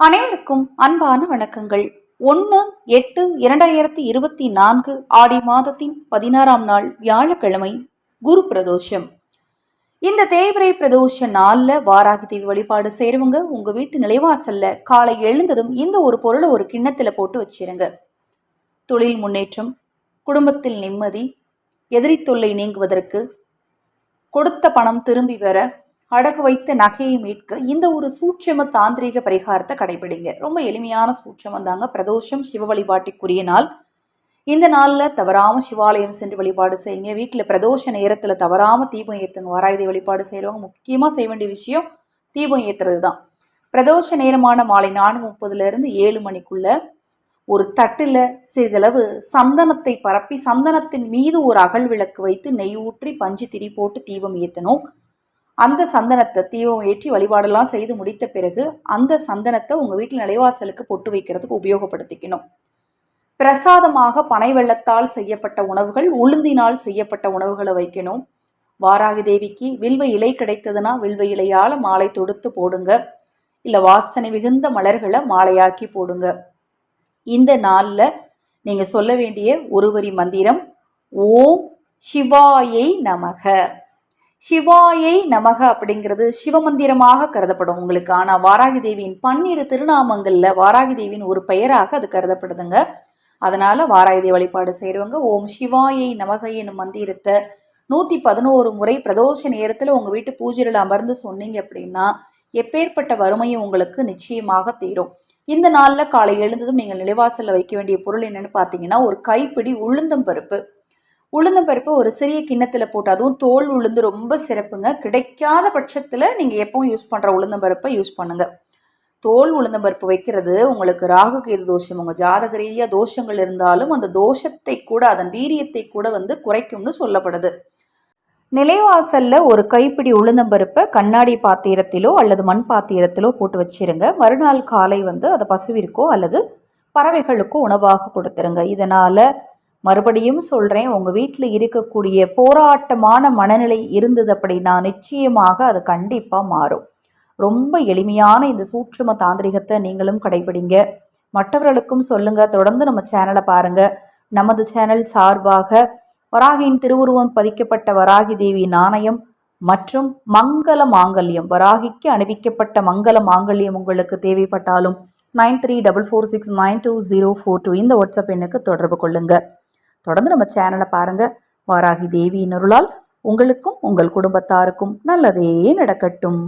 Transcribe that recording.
அனைவருக்கும் அன்பான வணக்கங்கள். ஒன்று எட்டு இரண்டாயிரத்தி இருபத்தி நான்கு ஆடி மாதத்தின் பதினாறாம் நாள் வியாழக்கிழமை குரு பிரதோஷம். இந்த தேய்பிரை பிரதோஷ நாளில் வாராகி தேவி வழிபாடு செய்கிறவங்க உங்கள் வீட்டு நிலைவாசல்ல காலை எழுந்ததும் இந்த ஒரு பொருளை ஒரு கிண்ணத்தில் போட்டு வச்சிருங்க. தொழில் முன்னேற்றம் குடும்பத்தில் நிம்மதி எதிரி தொல்லை நீங்குவதற்கு கொடுத்த பணம் திரும்பி வர அடகு வைத்த நகையை மீட்க இந்த ஒரு சூட்சம தாந்திரிக பரிகாரத்தை கடைபிடிங்க. ரொம்ப எளிமையான சூட்சமம் தாங்க. பிரதோஷம் சிவ வழிபாட்டுக்குரிய நாள். இந்த நாளில் தவறாமல் சிவாலயம் சென்று வழிபாடு செய்யுங்க. வீட்டில் பிரதோஷ நேரத்தில் தவறாமல் தீபம் ஏற்றுங்க வாராயுதை வழிபாடு செய்கிறவங்க முக்கியமாக செய்ய வேண்டிய விஷயம் தீபம் ஏற்றுறது தான். பிரதோஷ நேரமான மாலை நான்கு முப்பதுலேருந்து ஏழு மணிக்குள்ள ஒரு தட்டில் சிறிதளவு சந்தனத்தை பரப்பி சந்தனத்தின் மீது ஒரு அகல் விளக்கு வைத்து நெய் ஊற்றி பஞ்சு திரி போட்டு தீபம் ஏற்றணும் அந்த சந்தனத்தை தீபம் ஏற்றி வழிபாடெல்லாம் செய்து முடித்த பிறகு அந்த சந்தனத்தை உங்கள் வீட்டில் நிலைவாசலுக்கு பொட்டு வைக்கிறதுக்கு உபயோகப்படுத்திக்கணும். பிரசாதமாக பனை வெள்ளத்தால் செய்யப்பட்ட உணவுகள் உளுந்தினால் செய்யப்பட்ட உணவுகளை வைக்கணும். வாராகி தேவிக்கு வில்வ இலை கிடைத்ததுன்னா வில்வ இலையால் மாலை தொடுத்து போடுங்க. இல்லை வாசனை மிகுந்த மலர்களை மாலையாக்கி போடுங்க. இந்த நாளில் நீங்கள் சொல்ல வேண்டிய ஒருவரி மந்திரம் ஓம் சிவாயை நமக. சிவாயை நமக அப்படிங்கிறது சிவமந்திரமாக கருதப்படும் உங்களுக்கு. ஆனால் வாராகி தேவியின் பன்னிரு திருநாமங்களில் வாராகி தேவியின் ஒரு பெயராக அது கருதப்படுதுங்க. அதனால் வாராகி தேவி வழிபாடு செய்கிறவங்க ஓம் சிவாயை நமக என்னும் மந்திரத்தை நூற்றி பதினோரு முறை பிரதோஷ நேரத்தில் உங்கள் வீட்டு பூஜையில் அமர்ந்து சொன்னீங்க அப்படின்னா எப்பேற்பட்ட வறுமையும் உங்களுக்கு நிச்சயமாக தீரும். இந்த நாளில் காலை எழுந்ததும் நீங்கள் நிலைவாசலில் வைக்க வேண்டிய பொருள் என்னென்னு பார்த்தீங்கன்னா ஒரு கைப்பிடி உளுந்தம் பருப்பு. உளுந்தம்பருப்பு ஒரு சிறிய கிண்ணத்தில் போட்டு அதுவும் தோல் உளுந்து ரொம்ப சிறப்புங்க. கிடைக்காத பட்சத்தில் நீங்கள் எப்பவும் யூஸ் பண்ணுற உளுந்தம்பருப்பை யூஸ் பண்ணுங்கள் தோல் உளுந்தம்பருப்பு வைக்கிறது உங்களுக்கு ராகு கேது தோஷம் உங்கள் ஜாதக ரீதியாக தோஷங்கள் இருந்தாலும் அந்த தோஷத்தை கூட அதன் வீரியத்தை கூட வந்து குறைக்கும்னு சொல்லப்படுது. நிலைவாசலில் ஒரு கைப்பிடி உளுந்தம்பருப்பை கண்ணாடி பாத்திரத்திலோ அல்லது மண் பாத்திரத்திலோ போட்டு வச்சிருங்க. மறுநாள் காலை வந்து அதை பசுவிற்கோ அல்லது பறவைகளுக்கோ உணவாக கொடுத்துருங்க. இதனால் மறுபடியும் சொல்கிறேன் உங்கள் வீட்டில் இருக்கக்கூடிய போராட்டமான மனநிலை இருந்தது அப்படின்னா நிச்சயமாக அது கண்டிப்பாக மாறும். ரொம்ப எளிமையான இந்த சூட்சும தாந்திரிகத்தை நீங்களும் கடைபிடிங்க. மற்றவர்களுக்கும் சொல்லுங்கள் தொடர்ந்து நம்ம சேனலை பாருங்கள் நமது சேனல் சார்பாக வராகியின் திருவுருவம் பதிக்கப்பட்ட வராகி தேவி நாணயம் மற்றும் மங்கள மாங்கல்யம். வராகிக்கு அணிவிக்கப்பட்ட மங்கள மாங்கல்யம் உங்களுக்கு தேவைப்பட்டாலும் nine three double four six nine two zero four two இந்த வாட்ஸ்அப் எண்ணுக்கு தொடர்பு கொள்ளுங்கள் தொடர்ந்து நம்ம சேனலை பாருங்கள் வாராகி தேவியின் அருளால் உங்களுக்கும் உங்கள் குடும்பத்தாருக்கும் நல்லதே நடக்கட்டும்.